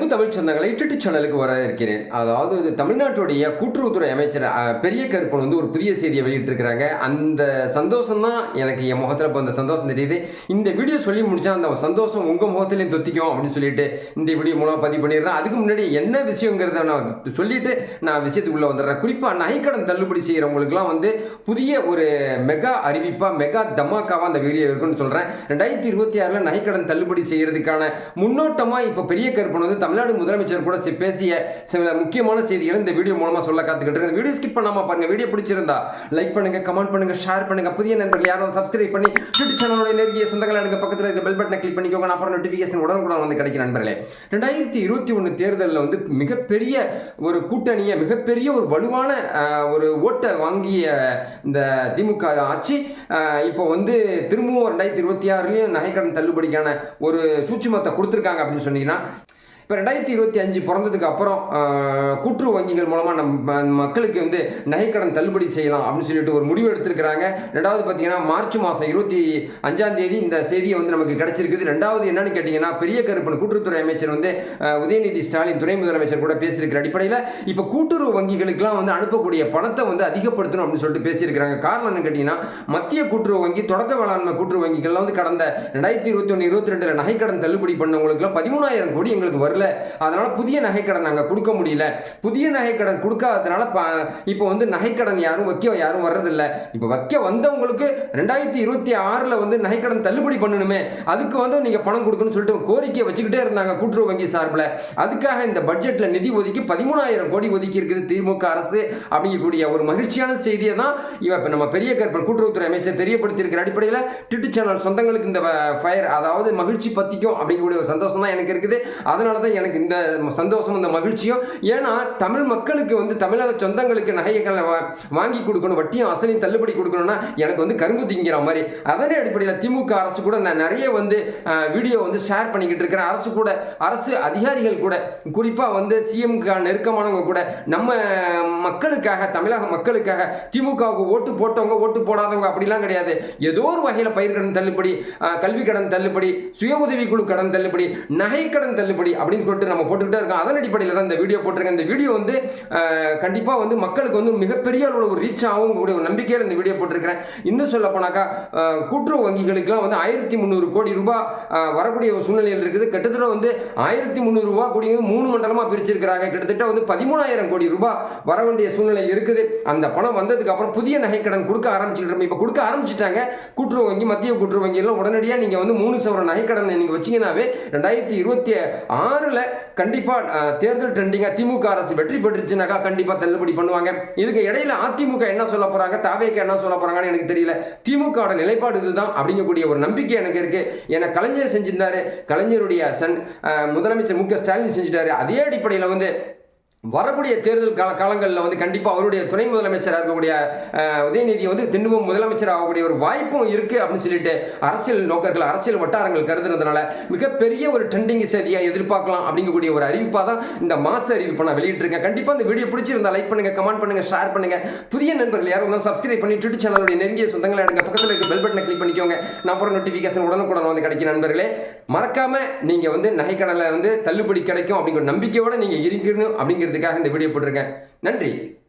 அன்பு தமிழ் சொந்தங்களை இட்டு சேனலுக்கு வர இருக்கிறேன். அதாவது இது தமிழ்நாட்டுடைய கூட்டுறவுத்துறை அமைச்சர் பெரிய கருப்பன் வந்து ஒரு புதிய செய்தியை வெளியிட்டிருக்கிறாங்க. அந்த சந்தோஷம் தான் எனக்கு என் முகத்தில் இப்போ அந்த சந்தோஷம் தெரியுது. இந்த வீடியோ சொல்லி முடிச்சா அந்த சந்தோஷம் உங்கள் முகத்திலையும் தொத்திக்கும் அப்படின்னு சொல்லிட்டு இந்த வீடியோ மூலம் பதிவு பண்ணிடுறேன். அதுக்கு முன்னாடி என்ன விஷயங்கிறத நான் சொல்லிட்டு நான் விஷயத்துக்குள்ளே வந்துடுறேன். குறிப்பாக நகைக்கடன் தள்ளுபடி செய்கிறவங்களுக்குலாம் வந்து புதிய ஒரு மெகா அறிவிப்பாக மெகா தமாக்காவாக அந்த வீடியோ இருக்குன்னு சொல்கிறேன் ரெண்டாயிரத்தி இருபத்தி ஆறில் நகைக்கடன் தள்ளுபடி செய்கிறதுக்கான முன்னோட்டமாக இப்போ பெரிய கருப்பன் வந்து தமிழ்நாடு முதலமைச்சர் கூட பேசிய சில முக்கியமான செய்திகளை இந்த வீடியோ மூலமாக சொல்ல காத்துக்கிட்டு வீடியோ ஸ்கிப் பண்ணாமல் பாருங்க. வீடியோ பிடிச்சிருந்தா லைக் பண்ணுங்க கமெண்ட் பண்ணுங்க ஷேர் பண்ணுங்க. புதிய நண்பர்கள் யாரும் சப்ஸ்கிரைப் பண்ணி யூடியூப் சேனலோட நெருங்கிய சொந்தங்கள் எடுங்க. பக்கத்தில் இருக்க பெல் பட்டனை கிளிக் பண்ணிக்கோங்க. அப்புறம் நோட்டிஃபிகேஷன் உடனுக்குடன் வந்து கிடைக்கும் நண்பர்களே. ரெண்டாயிரத்தி இருபத்தி ஒன்று தேர்தலில் வந்து மிகப்பெரிய ஒரு கூட்டணியை மிகப்பெரிய ஒரு வலுவான ஒரு ஓட்டை வாங்கிய இந்த திமுக ஆட்சி இப்போ வந்து திரும்பவும் ரெண்டாயிரத்தி இருபத்தி ஆறுலேயும் நகைக்கடன் தள்ளுபடிக்கான ஒரு சூட்சுமத்தை கொடுத்துருக்காங்க அப்படின்னு சொன்னீங்கன்னா இப்போ ரெண்டாயிரத்தி இருபத்தி அஞ்சு பிறந்ததுக்கு அப்புறம் கூட்டுறவு வங்கிகள் மூலமாக நம்ம மக்களுக்கு வந்து நகைக்கடன் தள்ளுபடி செய்யலாம் அப்படின்னு சொல்லிட்டு ஒரு முடிவு எடுத்திருக்கிறாங்க. ரெண்டாவது பார்த்தீங்கன்னா மார்ச் மாதம் இருபத்தி அஞ்சாம் தேதி இந்த செய்தியை வந்து நமக்கு கிடைச்சிருக்குது. ரெண்டாவது என்னன்னு கேட்டிங்கன்னா பெரிய கருப்பன் கூட்டுறவுத்துறை அமைச்சர் வந்து உதயநிதி ஸ்டாலின் துணை முதலமைச்சர் கூட பேசியிருக்கிற அடிப்படையில் இப்போ கூட்டுறவு வங்கிகளுக்கெல்லாம் வந்து அனுப்பக்கூடிய பணத்தை வந்து அதிகப்படுத்தணும் அப்படின்னு சொல்லிட்டு பேசியிருக்கிறாங்க. காரணம் என்னன்னு கேட்டிங்கன்னா மத்திய கூட்டுறவு வங்கி தொடக்க வேளாண்மை கூட்டுறவு வங்கிகள்லாம் வந்து கடந்த ரெண்டாயிரத்தி இருபத்தி ஒன்று இருபத்தி ரெண்டில் நகைக்கடன் தள்ளுபடி பண்ணவங்களுக்குலாம் பதிமூணாயிரம் கோடி எங்களுக்கு வரல. அதனால புதிய நகைக்கடன் நாங்கள் கொடுக்க முடியல. புதிய நகைக்கடன் கொடுக்காததுனால இப்போ வந்து நகைக்கடன் யாரும் வைக்க யாரும் வர்றதில்ல. இப்போ வைக்க வந்தவங்களுக்கு ரெண்டாயிரத்தி இருபத்தி ஆறில் வந்து நகைக்கடன் தள்ளுபடி பண்ணணுமே. அதுக்கு வந்து நீங்கள் பணம் கொடுக்கணும்னு சொல்லிட்டு கோரிக்கையை வச்சுக்கிட்டே இருந்தாங்க கூட்டுறவு வங்கி சார்பில். அதுக்காக இந்த பட்ஜெட்டில் நிதி ஒதுக்கி பதிமூணாயிரம் கோடி ஒதுக்கி இருக்குது திமுக அரசு அப்படிங்கக்கூடிய ஒரு மகிழ்ச்சியான செய்தியை தான் இவ இப்போ நம்ம பெரிய கற்பன் கூட்டுறவுத்துறை அமைச்சர் தெரியப்படுத்தியிருக்கிற அடிப்படையில் டிட்டு சேனல் சொந்தங்களுக்கு இந்த ஃபயர் அதாவது மகிழ்ச்சி பத்திக்கும் அப்படிங்கக்கூடிய ஒரு சந்தோஷம் தான் எனக்கு இருக்குது. அதனால தான் எனக்கு இந்த சந்தோஷம் இந்த மகிழ்ச்சியும் ஏன்னா தமிழ் மக்களுக்கு வந்து தமிழக சொந்தங்களுக்கு நகைகளை வாங்கி கொடுக்கணும் வட்டியும் அசலையும் தள்ளுபடி கொடுக்கணும்னா எனக்கு வந்து கரும்பு திங்கிற மாதிரி. அதனே அடிப்படையில் திமுக அரசு கூட நான் நிறைய வந்து வீடியோ வந்து ஷேர் பண்ணிக்கிட்டு இருக்கிறேன். அரசு கூட அரசு அதிகாரிகள் கூட குறிப்பாக வந்து சிஎம்க்கு நெருக்கமானவங்க கூட நம்ம மக்களுக்காக தமிழக மக்களுக்காக திமுகவுக்கு ஓட்டு போட்டவங்க ஓட்டு போடாதவங்க அப்படிலாம் கிடையாது. ஏதோ ஒரு வகையில் பயிர்கடன் தள்ளுபடி கல்வி கடன் தள்ளுபடி சுய உதவி குழு கடன் தள்ளுபடி நகை கடன் தள்ளுபடி அப்படின்னு சொல்லிட்டு நம்ம போட்டுக்கிட்டே இருக்கோம். அதன் அடிப்படையில் தான் இந்த வீடியோ போட்டிருக்கேன். இந்த வீடியோ வந்து கண்டிப்பாக வந்து மக்களுக்கு வந்து மிகப்பெரிய அளவில் ஒரு ரீச் ஆகும் கூடிய ஒரு நம்பிக்கையில் இந்த வீடியோ போட்டிருக்கிறேன். இன்னும் சொல்ல போனாக்கா கூட்டுறவு வங்கிகளுக்கெல்லாம் வந்து ஆயிரத்தி முந்நூறு கோடி ரூபாய் வரக்கூடிய ஒரு சூழ்நிலையில் இருக்குது. கிட்டத்தட்ட வந்து ஆயிரத்தி முந்நூறு ரூபாய் கூடிய மூணு மண்டலமாக பிரிச்சிருக்கிறாங்க. கிட்டத்தட்ட வந்து பதிமூணாயிரம் கோடி ரூபாய் வர வேண்டிய சூழ்நிலை இருக்குது. அந்த பணம் வந்ததுக்கு அப்புறம் புதிய நகைக்கடன் கொடுக்க ஆரம்பிச்சுட்டு இப்போ கொடுக்க ஆரம்பிச்சிட்டாங்க. கூட்டுறவு வங்கி மத்திய கூட்டுறவு வங்கியெல்லாம் உடனடியாக நீங்கள் வந்து மூணு சவரம் நகைக்கடன் நீங்கள் வச்சீங்கன்னாவே ரெண்டாயிரத்தி இருபத்தி ஆறு ஆறில் கண்டிப்பாக தேர்தல் ட்ரெண்டிங்காக திமுக அரசு வெற்றி பெற்றுச்சுனாக்கா கண்டிப்பாக தள்ளுபடி பண்ணுவாங்க. இதுக்கு இடையில அதிமுக என்ன சொல்ல போகிறாங்க தாவேக்கு என்ன சொல்ல போகிறாங்கன்னு எனக்கு தெரியல. திமுகவோட நிலைப்பாடு இதுதான் அப்படிங்கக்கூடிய ஒரு நம்பிக்கை எனக்கு இருக்கு. ஏன்னா கலைஞர் செஞ்சிருந்தாரு. கலைஞருடைய சன் முதலமைச்சர் மு க ஸ்டாலின் செஞ்சிட்டாரு. அதே அடிப்படையில் வந்து வரக்கூடிய தேர்தல் கால காலங்களில் வந்து கண்டிப்பாக அவருடைய துணை முதலமைச்சராக இருக்கக்கூடிய உதயநிதி வந்து திண்ணுவும் முதலமைச்சர் ஆகக்கூடிய ஒரு வாய்ப்பும் இருக்குது அப்படின்னு சொல்லிட்டு அரசியல் நோக்கர்கள் அரசியல் வட்டாரங்கள் கருதுனதுனால மிகப்பெரிய ஒரு ட்ரெண்டிங் செய்தியாக எதிர்பார்க்கலாம் அப்படிங்கக்கூடிய ஒரு அறிவிப்பாக தான் இந்த மாச அறிவிப்பை நான் வெளியிட்டிருக்கேன். கண்டிப்பாக இந்த வீடியோ பிடிச்சிருந்தா லைக் பண்ணுங்கள் கமெண்ட் பண்ணுங்கள் ஷேர் பண்ணுங்கள் புதிய நண்பர்கள் யாரும் வந்து சப்ஸ்கிரைப் பண்ணி ட்விட்டர் சேனலுடைய நெருங்கிய சொந்தங்களை எனக்கு பக்கத்தில் இருக்க பெல் பட்டனை கிளிக் பண்ணிக்கோங்க. நான் அப்புறம் நோட்டிஃபிகேஷன் உடனுக்குடன் வந்து கிடைக்கும் நண்பர்களே. மறக்காமல் நீங்கள் வந்து நகைக்கடலை வந்து தள்ளுபடி கிடைக்கும் அப்படிங்கிற நம்பிக்கையோடு நீங்கள் இருக்கணும் அப்படிங்கிறதுக்காக இந்த வீடியோ போட்டிருக்கேன். நன்றி.